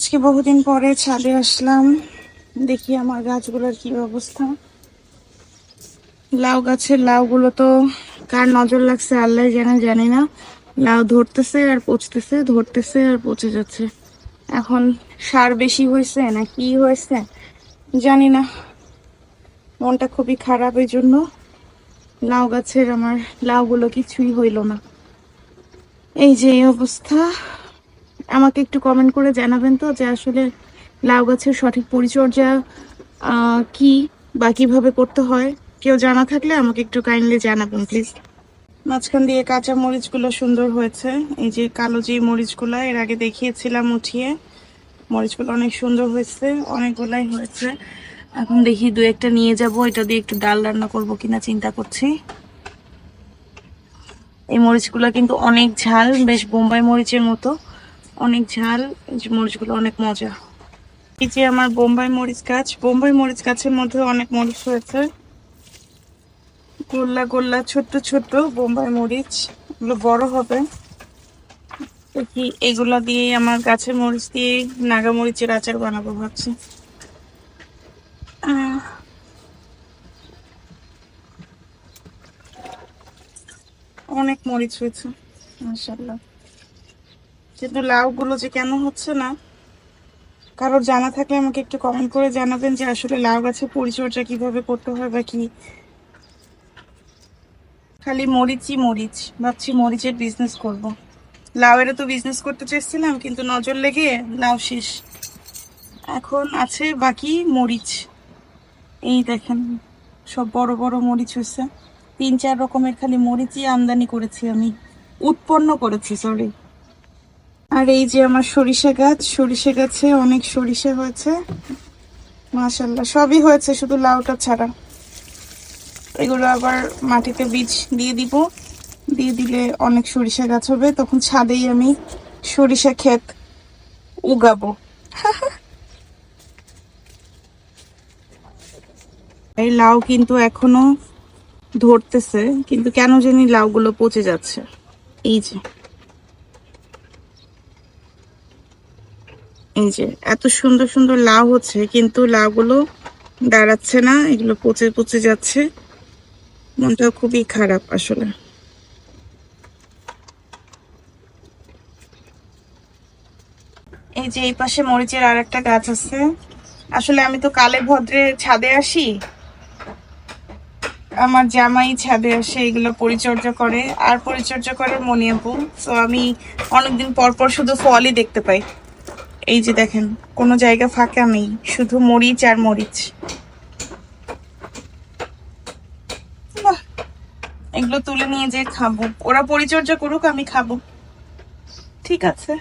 আজকে বহুদিন পরে ছাদে আসলাম। দেখি আমার গাছগুলোর কি অবস্থা। লাউ গাছের লাউগুলো তো কার নজর লাগছে আল্লাহ জানে, জানি না। লাউ ধরতেছে আর পচতেছে, ধরতেছে আর পচে যাচ্ছে। এখন সার বেশি হয়েছে না কি হয়েছে জানি না। মনটা খুবই খারাপ এই জন্য লাউ গাছের আমার লাউগুলো কিছুই হইল না। এই যে এই অবস্থা। আমাকে একটু কমেন্ট করে জানাবেন তো যে আসলে লাউ গাছের সঠিক পরিচর্যা কি বা কীভাবে করতে হয়? কেউ জানা থাকলে আমাকে একটু কাইন্ডলি জানাবেন প্লিজ মাঝখান দিয়ে কাঁচা মরিচগুলো সুন্দর হয়েছে। এই যে কালো যে মরিচগুলো, এর আগে দেখিয়েছিলাম উঠিয়ে। মরিচগুলো অনেক সুন্দর হয়েছে, অনেকগুলাই হয়েছে। এখন দেখি দু একটা নিয়ে যাব, এটা দিয়ে একটু ডাল রান্না করব কিনা চিন্তা করছি। এই মরিচগুলো কিন্তু অনেক ঝাল, বেশ বোম্বাই মরিচের মতো। অনেক ঝাল মরিচগুলো অনেক মজা। এই যে আমার বোম্বাই মরিচ গাছ, বোম্বাই মরিচ গাছের মধ্যে অনেক মরিচ হয়েছে। গোল্লা গোল্লা, ছোট্ট ছোট্ট বোম্বাই মরিচ, এগুলো বড় হবে। দেখি, এগুলা দিয়ে আমার গাছের মরিচ দিয়ে নাগা মরিচের আচার বানাবো ভাবছি। অনেক মরিচ হয়েছে মাশাল্লাহ কিন্তু লাউগুলো যে কেন হচ্ছে না, কারোর জানা থাকলে আমাকে একটু কমেন্ট করে জানাবেন যে আসলে লাউ গাছের পরিচর্যা কীভাবে করতে হয় বা কি। খালি মরিচই মরিচ, ভাবছি মরিচের বিজনেস করব। লাউয়েরও তো বিজনেস করতে চেয়েছিলাম, কিন্তু নজর লেগে লাউ শেষ। এখন আছে বাকি মরিচ। এই দেখেন, সব বড় বড় মরিচ হয়েছে। তিন চার রকমের খালি মরিচই আমদানি করেছি আমি। উৎপন্ন করেছি সরি আর এই যে আমার সরিষা গাছ, সরিষা গাছে অনেক সরিষা হয়েছে। মাশাল্লাহ সবই হয়েছে শুধু লাউটা ছাড়া। এগুলো আবার মাটিতে বীজ দিয়ে দিব। দিয়ে দিলে অনেক সরিষা গাছ হবে। তখন ছাদেই আমি সরিষা ক্ষেত উগাবো। এই লাউ কিন্তু এখনও ধরতেছে, কিন্তু কেন জানি লাউগুলো পচে যাচ্ছে। এই যে। এই যে, এত সুন্দর সুন্দর লাউ হচ্ছে, কিন্তু লাউগুলো দাঁড়াচ্ছে না, এগুলো পচে পচে যাচ্ছে। মনটা খুবই খারাপ আসলে। এই যে এই পাশে মরিচের আর একটা গাছ আছে। আসলে আমি তো কালে ভদ্রে ছাদে আসি। আমার জামাই ছাদে আসে, এগুলো পরিচর্যা করে। আর পরিচর্যা করে মনিয়াপু। তো আমি অনেকদিন পর পর শুধু ফলই দেখতে পাই। এই যে দেখেন, কোনো জায়গা ফাঁকা নেই, শুধু মরিচ আর মরিচ। এগুলো তুলে নিয়ে যে খাব। ওরা পরিচর্যা করুক, আমি খাব। ঠিক আছে।